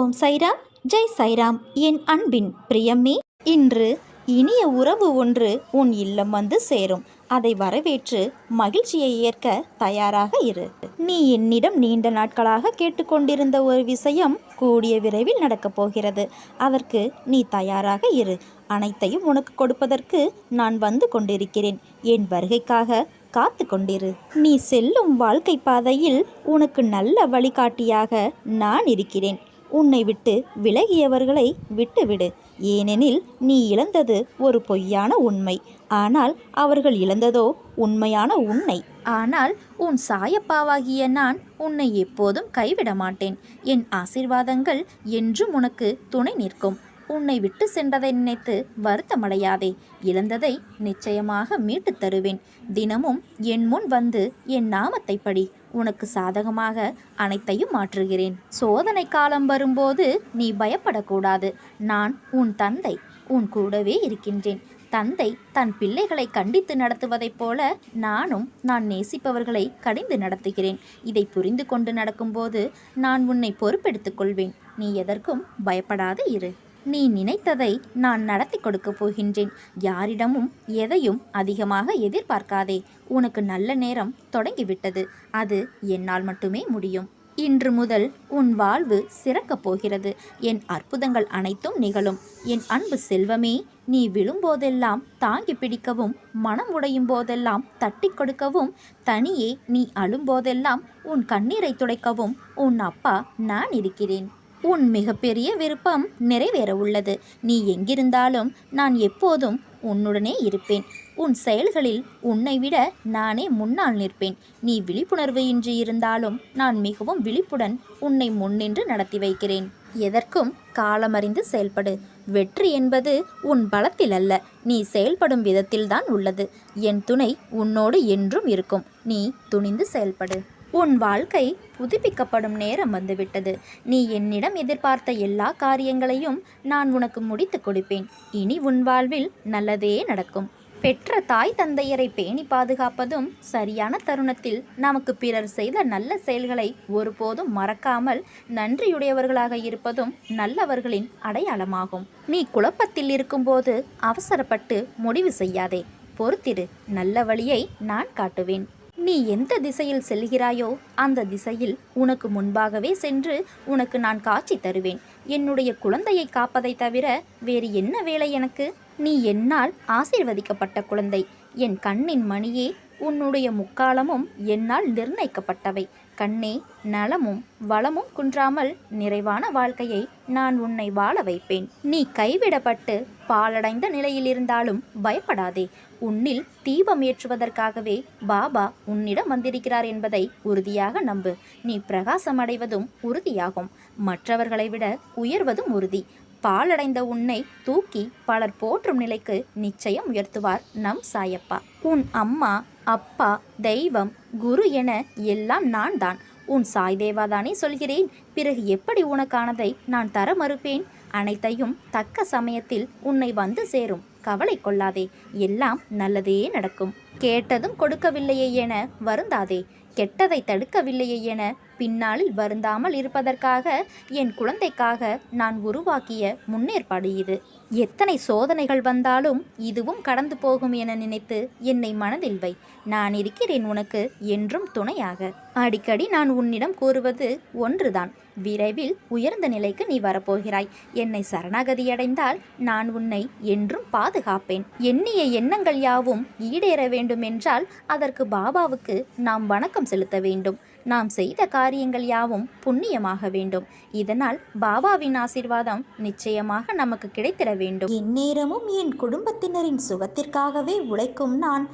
ஓம் சைராம் ஜெய் சைராம். என் அன்பின் பிரியம்மே இன்று இனிய உறவு ஒன்று உன் இல்லம் வந்து சேரும். அதை வரவேற்று மகிழ்ச்சியை ஏற்க தயாராக இரு. நீ என்னிடம் நீண்ட நாட்களாக கேட்டுக்கொண்டிருந்த ஒரு விஷயம் கூடிய விரைவில் நடக்கப் போகிறது. அதற்கு நீ தயாராக இரு. அனைத்தையும் உனக்கு கொடுப்பதற்கு நான் வந்து கொண்டிருக்கிறேன். என் வருகைக்காக காத்து கொண்டிரு. நீ செல்லும் வாழ்க்கை பாதையில் உனக்கு நல்ல வழிகாட்டியாக நான் இருக்கிறேன். உன்னை விட்டு விலகியவர்களை விட்டுவிடு. ஏனெனில் நீ இழந்தது ஒரு பொய்யான உண்மை. ஆனால் அவர்கள் இழந்ததோ உண்மையான உன்னை. ஆனால் உன் சாயப்பாவாகிய நான் உன்னை எப்போதும் கைவிட மாட்டேன். என் ஆசீர்வாதங்கள் என்றும் உனக்கு துணை நிற்கும். உன்னை விட்டு சென்றதை நினைத்து வருத்தமடையாதே. இழந்ததை நிச்சயமாக மீட்டுத் தருவேன். தினமும் என் முன் வந்து என் நாமத்தை படி. உனக்கு சாதகமாக அனைத்தையும் மாற்றுகிறேன். சோதனை காலம் வரும்போது நீ பயப்படக்கூடாது. நான் உன் தந்தை உன் கூடவே இருக்கின்றேன். தந்தை தன் பிள்ளைகளை கண்டித்து நடத்துவதைப் போல நானும் நான் நேசிப்பவர்களை கடிந்து நடத்துகிறேன். இதை புரிந்து கொண்டு நடக்கும்போது நான் உன்னை பொறுப்பெடுத்துக் கொள்வேன். நீ எதற்கும் பயப்படாது இரு. நீ நினைத்ததை நான் நடத்தி கொடுக்கப் போகின்றேன். யாரிடமும் எதையும் அதிகமாக எதிர்பார்க்காதே. உனக்கு நல்ல நேரம் தொடங்கிவிட்டது. அது என்னால் மட்டுமே முடியும். இன்று முதல் உன் வாழ்வு சிறக்கப் போகிறது. என் அற்புதங்கள் அனைத்தும் நிகழும். என் அன்பு செல்வமே நீ விழும்போதெல்லாம் தாங்கி பிடிக்கவும் மனம் உடையும் போதெல்லாம் தட்டி கொடுக்கவும் தனியே நீ அழும்போதெல்லாம் உன் கண்ணீரை துடைக்கவும் உன் அப்பா நான் இருக்கிறேன். உன் மிகப்பெரிய விருப்பம் நிறைவேற உள்ளது நீ எங்கிருந்தாலும் நான் எப்போதும் உன்னுடனே இருப்பேன். உன் செயல்களில் உன்னை விட நானே முன்னால் நிற்பேன். நீ விழிப்புணர்வு இன்றி இருந்தாலும் நான் மிகவும் விழிப்புடன் உன்னை முன்னின்று நடத்தி வைக்கிறேன். எதற்கும் காலமறிந்து செயல்படு. வெற்றி என்பது உன் பலத்தில் அல்ல நீ செயல்படும் விதத்தில்தான் உள்ளது. என் துணை உன்னோடு என்றும் இருக்கும். நீ துணிந்து செயல்படு. உன் வாழ்க்கை புதுப்பிக்கப்படும் நேரம் வந்துவிட்டது. நீ என்னிடம் எதிர்பார்த்த எல்லா காரியங்களையும் நான் உனக்கு முடித்து கொடுப்பேன். இனி உன் வாழ்வில் நல்லதே நடக்கும். பெற்ற தாய் தந்தையரை பேணி பாதுகாப்பதும் சரியான தருணத்தில் நமக்கு பிறர் செய்த நல்ல செயல்களை ஒருபோதும் மறக்காமல் நன்றியுடையவர்களாக இருப்பதும் நல்லவர்களின் அடையாளமாகும். நீ குழப்பத்தில் இருக்கும்போது அவசரப்பட்டு முடிவு செய்யாதே. பொறுத்திரு. நல்ல வழியை நான் காட்டுவேன். நீ எந்த திசையில் செல்கிறாயோ அந்த திசையில் உனக்கு முன்பாகவே சென்று உனக்கு நான் காட்சி தருவேன். என்னுடைய குழந்தையை காப்பதை தவிர வேறு என்ன வேலை எனக்கு? நீ என்னால் ஆசீர்வதிக்கப்பட்ட குழந்தை. என் கண்ணின் மணியே உன்னுடைய முக்காலமும் என்னால் நிர்ணயிக்கப்பட்டவை. கண்ணே நலமும் வளமும் குன்றாமல் நிறைவான வாழ்க்கையை நான் உன்னை வாழ வைப்பேன். நீ கைவிடப்பட்டு பாலடைந்த நிலையில் இருந்தாலும் பயப்படாதே. உன்னில் தீபம் ஏற்றுவதற்காகவே பாபா உன்னிடம் வந்திருக்கிறார் என்பதை உறுதியாக நம்பு. நீ பிரகாசம் அடைவதும் உறுதியாகும். மற்றவர்களை விட உயர்வதும் உறுதி. பாலடைந்த உன்னை தூக்கி பலர் போற்றும் நிலைக்கு நிச்சயம் உயர்த்துவார் நம் சாயப்பா. உன் அம்மா அப்பா தெய்வம் குரு என எல்லாம் நான் தான் உன் சாய் தேவாதானே சொல்கிறேன். பிறகு எப்படி உனக்கானதை நான் தர மறுப்பேன்? அனைத்தையும் தக்க சமயத்தில் உன்னை வந்து சேரும். கவலை கொள்ளாதே. எல்லாம் நல்லதே நடக்கும். கேட்டதும் கொடுக்கவில்லையே என வருந்தாதே. கெட்டதை தடுக்கவில்லையே என பின்னாளில் வருந்தாமல் இருப்பதற்காக என் குழந்தைக்காக நான் உருவாக்கிய முன்னேற்பாடு இது. எத்தனை சோதனைகள் வந்தாலும் இதுவும் கடந்து போகும் என நினைத்து என்னை மனதில் வை. நான் இருக்கிறேன் உனக்கு என்றும் துணையாக. அடிக்கடி நான் உன்னிடம் கூறுவது ஒன்றுதான். விரைவில் உயர்ந்த நிலைக்கு நீ வரப்போகிறாய். என்னை சரணாகதியடைந்தால் நான் உன்னை என்றும் பாதுகாப்பேன். எண்ணிய எண்ணங்கள் யாவும் ஈடேற வேண்டுமென்றால் அதற்கு பாபாவுக்கு நாம் வணக்கம் செலுத்த வேண்டும். நாம் செய்த காரியங்கள் யாவும் புண்ணியமாக வேண்டும். இதனால் பாபாவின் ஆசிர்வாதம் நிச்சயமாக நமக்கு கிடைத்திட வேண்டும். இந்நேரமும் என் குடும்பத்தினரின் சுகத்திற்காகவே உழைக்கும் நான்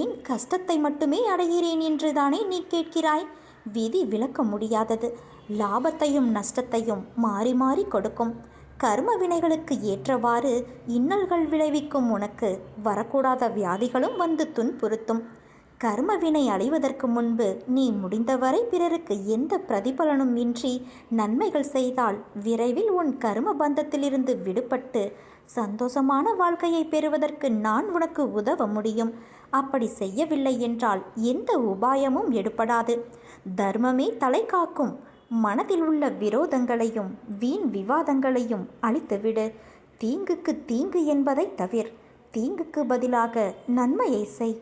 ஏன் கஷ்டத்தை மட்டுமே அடைகிறேன் என்றுதானே நீ கேட்கிறாய்? விதி விளக்க முடியாதது. லாபத்தையும் நஷ்டத்தையும் மாறி மாறி கொடுக்கும். கர்ம வினைகளுக்கு ஏற்றவாறு இன்னல்கள் விளைவிக்கும் உனக்கு வரக்கூடாத வியாதிகளும் வந்து துன்புறுத்தும். கர்மவினை அடைவதற்கு முன்பு நீ முடிந்தவரை பிறருக்கு எந்த பிரதிபலனும் இன்றி நன்மைகள் செய்தால் விரைவில் உன் கர்ம பந்தத்திலிருந்து விடுபட்டு சந்தோஷமான வாழ்க்கையை பெறுவதற்கு நான் உனக்கு உதவ முடியும். அப்படி செய்யவில்லை என்றால் எந்த உபாயமும் எடுப்படாது தர்மமே தலை காக்கும். மனதில் உள்ள விரோதங்களையும் வீண் விவாதங்களையும் அழித்துவிடு. தீங்குக்கு தீங்கு என்பதை தவிர். தீங்குக்கு பதிலாக நன்மையை செய்.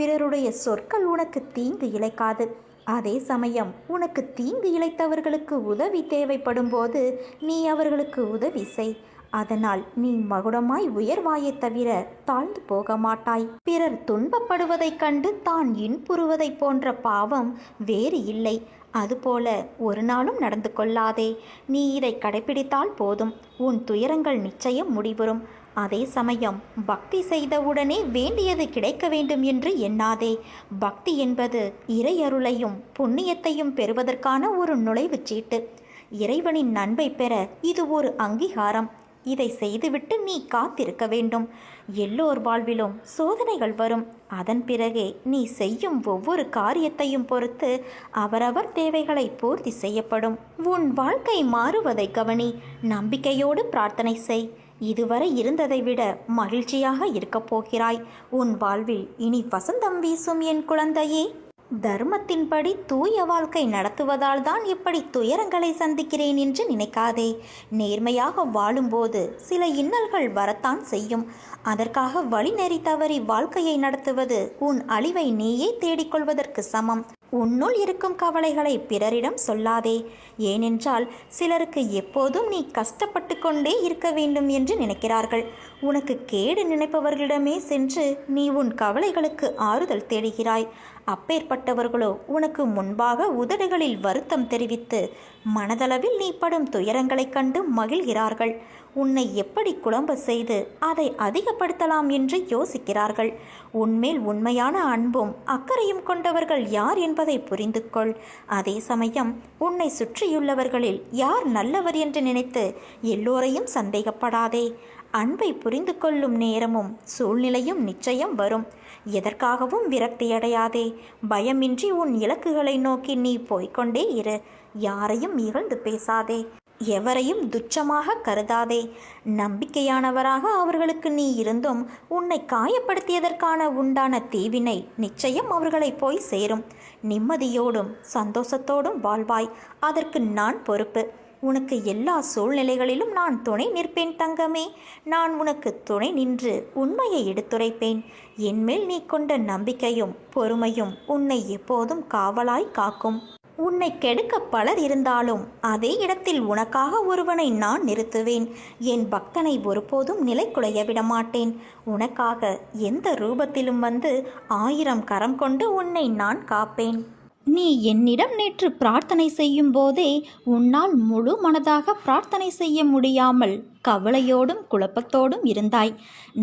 பிறருடைய சொற்கள் உனக்கு தீங்கு இழைக்காது. அதே சமயம் உனக்கு தீங்கு இழைத்தவர்களுக்கு உதவி தேவைப்படும் போது நீ அவர்களுக்கு உதவி செய். அதனால் நீ மகுடமாய் உயர்வாயே தவிர தாழ்ந்து போக மாட்டாய். பிறர் துன்பப்படுவதைக் கண்டு தான் இன்புறுவதைப் போன்ற பாவம் வேறு இல்லை. அதுபோல ஒரு நாளும் நடந்து கொள்ளாதே. நீ இதை கடைபிடித்தால் போதும். உன் துயரங்கள் நிச்சயம் முடிவுறும். அதே சமயம் பக்தி செய்தவுடனே வேண்டியது கிடைக்க வேண்டும் என்று எண்ணாதே. பக்தி என்பது இறையருளையும் புண்ணியத்தையும் பெறுவதற்கான ஒரு நுழைவுச் சீட்டு. இறைவனின் நன்மை பெற இது ஒரு அங்கீகாரம். இதை செய்துவிட்டு நீ காத்திருக்க வேண்டும். எல்லோர் வாழ்விலும் சோதனைகள் வரும். அதன் பிறகே நீ செய்யும் ஒவ்வொரு காரியத்தையும் பொறுத்து அவரவர் தேவைகளை பூர்த்தி செய்யப்படும். உன் வாழ்க்கை மாறுவதை கவனி. நம்பிக்கையோடு பிரார்த்தனை செய். இதுவரை இருந்ததை விட மகிழ்ச்சியாக இருக்கப் போகிறாய். உன் வாழ்வில் இனி வசந்தம் வீசும் என் குழந்தையே. தர்மத்தின்படி தூய வாழ்க்கை நடத்துவதால் தான் இப்படி துயரங்களை சந்திக்கிறேன் என்று நினைக்காதே. நேர்மையாக வாழும்போது சில இன்னல்கள் வரத்தான் செய்யும். அதற்காக வழிநெறி தவறி வாழ்க்கையை நடத்துவது உன் அழிவை நீயே தேடிக்கொள்வதற்கு சமம். உன்னுள் இருக்கும் கவலைகளை பிறரிடம் சொல்லாதே. ஏனென்றால் சிலருக்கு எப்போதும் நீ கஷ்டப்பட்டு கொண்டே இருக்க வேண்டும் என்று நினைக்கிறார்கள். உனக்கு கேடு நினைப்பவர்களிடமே சென்று நீ உன் கவலைகளுக்கு ஆறுதல் தேடுகிறாய். அப்பேற்பட்டவர்களோ உனக்கு முன்பாக உதடுகளில் வருத்தம் தெரிவித்து மனதளவில் நீ படும் துயரங்களைக் கண்டு மகிழ்கிறார்கள். உன்னை எப்படி குழம்ப செய்து அதை அதிகப்படுத்தலாம் என்று யோசிக்கிறார்கள். உன்மேல் உண்மையான அன்பும் அக்கறையும் கொண்டவர்கள் யார் என்பதை புரிந்து கொள் அதே சமயம் உன்னை சுற்றியுள்ளவர்களில் யார் நல்லவர் என்று நினைத்து எல்லோரையும் சந்தேகப்படாதே. அன்பை புரிந்து கொள்ளும் நேரமும் சூழ்நிலையும் நிச்சயம் வரும். எதற்காகவும் விரக்தியடையாதே பயமின்றி உன் இலக்குகளை நோக்கி நீ போய்கொண்டே இரு. யாரையும் இகழ்ந்து பேசாதே. எவரையும் துச்சமாக கருதாதே. நம்பிக்கையானவராக அவர்களுக்கு நீ இருந்தும் உன்னை காயப்படுத்தியதற்கான உண்டான தீவினை நிச்சயம் அவர்களை போய் சேரும். நிம்மதியோடும் சந்தோஷத்தோடும் வாழ்வாய். அதற்கு நான் பொறுப்பு. உனக்கு எல்லா சூழ்நிலைகளிலும் நான் துணை நிற்பேன் தங்கமே. நான் உனக்கு துணை நின்று உண்மையை எடுத்துரைப்பேன். என்மேல் நீ கொண்ட நம்பிக்கையும் பொறுமையும் உன்னை எப்போதும் காவலாய் காக்கும். உன்னை கெடுக்க பலர் இருந்தாலும் அதே இடத்தில் உனக்காக ஒருவனை நான் நிறுத்துவேன். என் பக்தனை ஒருபோதும் நிலைக்குலைய விடமாட்டேன். உனக்காக எந்த ரூபத்திலும் வந்து ஆயிரம் கரம் கொண்டு உன்னை நான் காப்பேன். நீ என்னிடம் நேற்று பிரார்த்தனை செய்யும் போதே உன்னால் முழு மனதாக பிரார்த்தனை செய்ய முடியாமல் கவலையோடும் குழப்பத்தோடும் இருந்தாய்.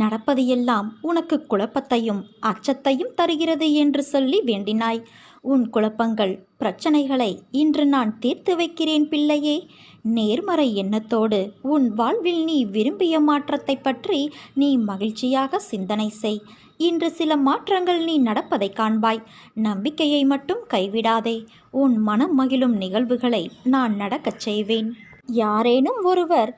நடப்பது எல்லாம் உனக்கு குழப்பத்தையும் அச்சத்தையும் தருகிறது என்று சொல்லி வேண்டினாய். உன் குழப்பங்கள் பிரச்சனைகளை இன்று நான் தீர்த்து வைக்கிறேன் பிள்ளையே. நேர்மறை எண்ணத்தோடு உன் வாழ்வில் நீ விரும்பிய மாற்றத்தை பற்றி நீ மகிழ்ச்சியாக சிந்தனை செய். இன்று சில மாற்றங்கள் நீ நடப்பதை காண்பாய். நம்பிக்கையை மட்டும் கைவிடாதே. உன் மனம் மகிழும் நிகழ்வுகளை நான் நடக்கச் செய்வேன். யாரேனும் ஒருவர்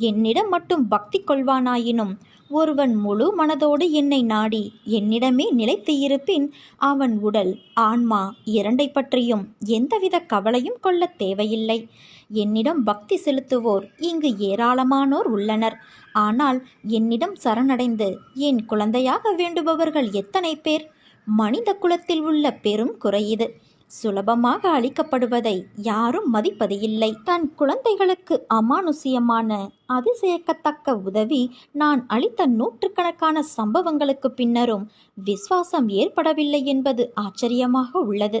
என்னிடம் மட்டும் பக்தி கொள்வானாயினும் ஒருவன் முழு மனதோடு என்னை நாடி என்னிடமே நிலைத்து இருப்பின் அவன் உடல் ஆன்மா இரண்டை பற்றியும் எந்தவித கவலையும் கொள்ளத் தேவையில்லை. என்னிடம் பக்தி செலுத்துவோர் இங்கு ஏராளமானோர் உள்ளனர். ஆனால் என்னிடம் சரணடைந்து என் குழந்தையாக வேண்டுபவர்கள் எத்தனை பேர்? மனித குலத்தில் உள்ள பெரும் குறை இது. சுலபமாக அளிக்கப்படுவதை யாரும் மதிப்பது இல்லை தன் குழந்தைகளுக்கு அமானுஷ்யமான அதிசயக்கத்தக்க உதவி நான் அளித்த நூற்றுக்கணக்கான சம்பவங்களுக்கு பின்னரும் விசுவாசம் ஏற்படவில்லை என்பது ஆச்சரியமாக உள்ளது.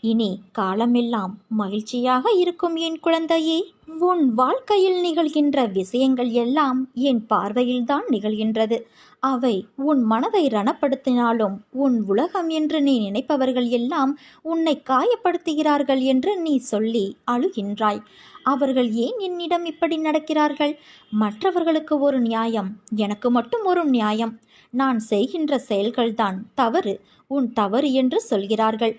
இனி காலமெல்லாம் மகிழ்ச்சியாக இருக்கும் என் குழந்தையே. உன் வாழ்க்கையில் நிகழ்கின்ற விஷயங்கள் எல்லாம் என் பார்வையில்தான் நிகழ்கின்றது. அவை உன் மனதை ரணப்படுத்தினாலும் உன் உலகம் என்று நீ நினைப்பவர்கள் எல்லாம் உன்னை காயப்படுத்துகிறார்கள் என்று நீ சொல்லி அழுகின்றாய். அவர்கள் ஏன் என்னிடம் இப்படி நடக்கிறார்கள்? மற்றவர்களுக்கு ஒரு நியாயம் எனக்கு மட்டும் ஒரு நியாயம். நான் செய்கின்ற செயல்கள்தான் தவறு உன் தவறு என்று சொல்கிறார்கள்.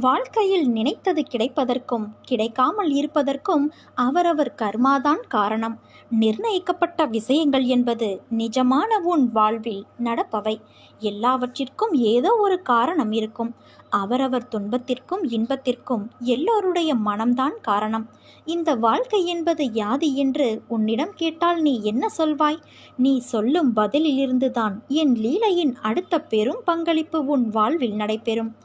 வாழ்க்கையில் நினைத்தது கிடைப்பதற்கும் கிடைக்காமல் இருப்பதற்கும் அவரவர் கர்மாதான் காரணம். நிர்ணயிக்கப்பட்ட விஷயங்கள் என்பது நிஜமான உன் வாழ்வில் நடப்பவை. எல்லாவற்றிற்கும் ஏதோ ஒரு காரணம் இருக்கும். அவரவர் துன்பத்திற்கும் இன்பத்திற்கும் எல்லோருடைய மனம்தான் காரணம். இந்த வாழ்க்கை என்பது யாது என்று உன்னிடம் கேட்டால் நீ என்ன சொல்வாய்? நீ சொல்லும் பதிலிலிருந்துதான் என் லீலையின் அடுத்த பெரும் பங்களிப்பு உன் வாழ்வில் நடைபெறும்.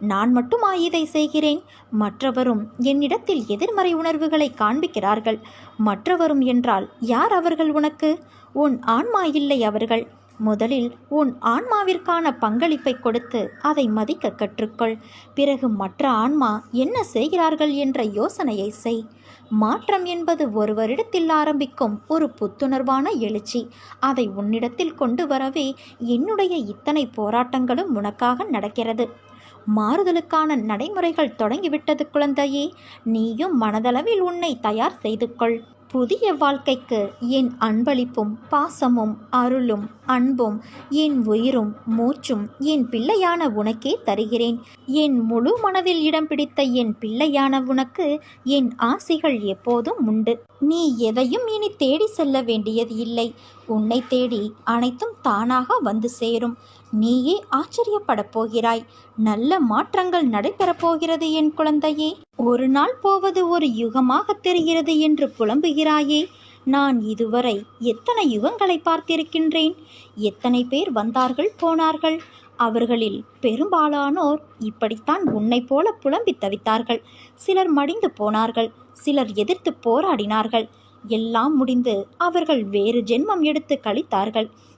நான் மட்டுமா இதை செய்கிறேன்? மற்றவரும் என்னிடத்தில் எதிர்மறை உணர்வுகளை காண்பிக்கிறார்கள். மற்றவரும் என்றால் யார் அவர்கள் உனக்கு? உன் ஆன்மா இல்லை அவர்கள். முதலில் உன் ஆன்மாவிற்கான பங்களிப்பை கொடுத்து அதை மதிக்க கற்றுக்கொள். பிறகு மற்ற ஆன்மா என்ன செய்கிறார்கள் என்ற யோசனையை செய். மாற்றம் என்பது ஒருவரிடத்தில் ஆரம்பிக்கும் ஒரு புத்துணர்வான எழுச்சி. அதை உன்னிடத்தில் கொண்டு வரவே என்னுடைய இத்தனை போராட்டங்களும் உனக்காக நடக்கிறது. மாறுதலுக்கான நடைமுறைகள் தொடங்கிவிட்டது குழந்தையே. நீயும் மனதளவில் உன்னை தயார் செய்து கொள் புதிய வாழ்க்கைக்கு என் அன்பளிப்பும் பாசமும் அருளும் அன்பும் என் உயிரும் மூச்சும் என் பிள்ளையான உனக்கே தருகிறேன். என் முழு மனதில் இடம் பிடித்த என் பிள்ளையான உனக்கு என் ஆசைகள் எப்போதும் உண்டு. நீ எதையும் இனி தேடி செல்ல வேண்டியது இல்லை. உன்னை தேடி அனைத்தும் தானாக வந்து சேரும். நீயே ஆச்சரியப்படப் போகிறாய். நல்ல மாற்றங்கள் நடைபெறப் போகிறது என் குழந்தையே. ஒரு நாள் போவது ஒரு யுகமாக தெரிகிறது என்று புலம்புகிறாயே. நான் இதுவரை எத்தனை யுகங்களை பார்த்திருக்கின்றேன். எத்தனை பேர் வந்தார்கள் போனார்கள். அவர்களில் பெரும்பாலானோர் இப்படித்தான் உன்னை போல புலம்பி தவித்தார்கள். சிலர் மடிந்து போனார்கள் சிலர் எதிர்த்து போராடினார்கள். எல்லாம் முடிந்து அவர்கள் வேறு ஜென்மம் எடுத்து கழித்தார்கள்.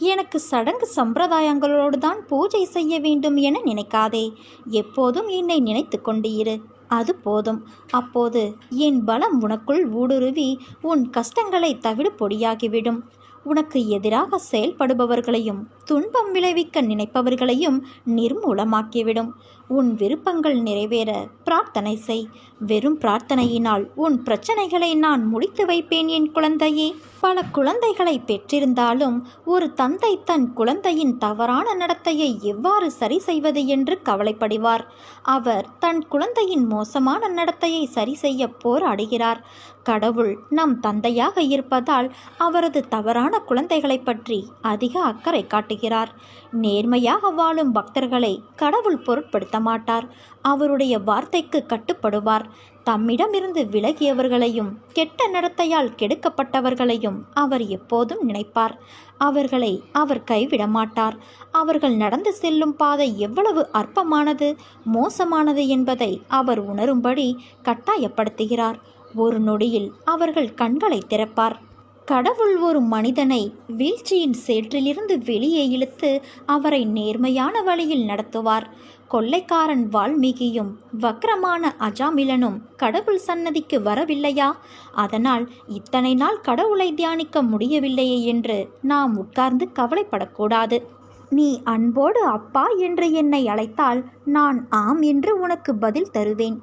எனக்கு சடங்கு சம்பிரதாயங்களோடு தான் பூஜை செய்ய வேண்டும் என நினைக்காதே. எப்போதும் என்னை நினைத்து கொண்டு இரு. அது போதும். அப்போது என் பலம் உனக்குள் ஊடுருவி உன் கஷ்டங்களை தவிடு பொடியாகிவிடும். உனக்கு எதிராக செயல்படுபவர்களையும் துன்பம் விளைவிக்க நினைப்பவர்களையும் நிர்மூலமாக்கிவிடும். உன் விருப்பங்கள் நிறைவேற பிரார்த்தனை செய். வெறும் பிரார்த்தனையினால் உன் பிரச்சனைகளை நான் முடித்து வைப்பேன் என் குழந்தையே. பல குழந்தைகளை பெற்றிருந்தாலும் ஒரு தந்தை தன் குழந்தையின் தவறான நடத்தையை எவ்வாறு சரி செய்வது என்று கவலைப்படுவார். அவர் தன் குழந்தையின் மோசமான நடத்தையை சரி செய்ய போராடுகிறார். கடவுள் நம் தந்தையாக இருப்பதால் அவரது தவறான குழந்தைகளை பற்றி அதிக அக்கறை காட்டுகிறார். நேர்மையாக வாழும் பக்தர்களை கடவுள் பொருட்படுத்த மாட்டார். அவருடைய வார்த்தைக்கு கட்டுப்படுவார். தம்மிடமிருந்து விலகியவர்களையும் கெட்ட நடத்தையால் கெடுக்கப்பட்டவர்களையும் அவர் எப்போதும் நினைப்பார். அவர்களை அவர் கைவிட மாட்டார். அவர்கள் நடந்து செல்லும் பாதை எவ்வளவு அற்பமானது மோசமானது என்பதை அவர் உணரும்படி கட்டாயப்படுத்துகிறார். ஒரு நொடியில் அவர்கள் கண்களை திறப்பார். கடவுள் ஒரு மனிதனை வீழ்ச்சியின் சேற்றிலிருந்து வெளியே இழுத்து அவரை நேர்மையான வழியில் நடத்துவார். கொள்ளைக்காரன் வால்மீகியும் வக்ரமான அஜாமிலனும் கடவுள் சன்னதிக்கு வரவில்லையா? அதனால் இத்தனை நாள் கடவுளை தியானிக்க முடியவில்லையே என்று நாம் உட்கார்ந்து கவலைப்படக்கூடாது. நீ அன்போடு அப்பா என்று என்னை அழைத்தால் நான் ஆம் என்று உனக்கு பதில் தருவேன்.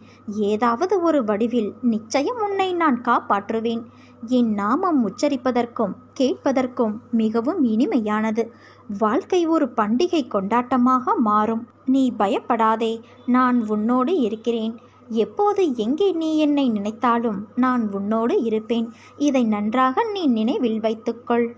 ஏதாவது ஒரு வடிவில் நிச்சயம் உன்னை நான் காப்பாற்றுவேன். என் நாமம் உச்சரிப்பதற்கும் கேட்பதற்கும் மிகவும் இனிமையானது. வாழ்க்கை ஒரு பண்டிகை கொண்டாட்டமாக மாறும். நீ பயப்படாதே நான் உன்னோடு இருக்கிறேன். எப்போது எங்கே நீ என்னை நினைத்தாலும் நான் உன்னோடு இருப்பேன். இதை நன்றாக நீ நினைவில் வைத்துக்கொள்.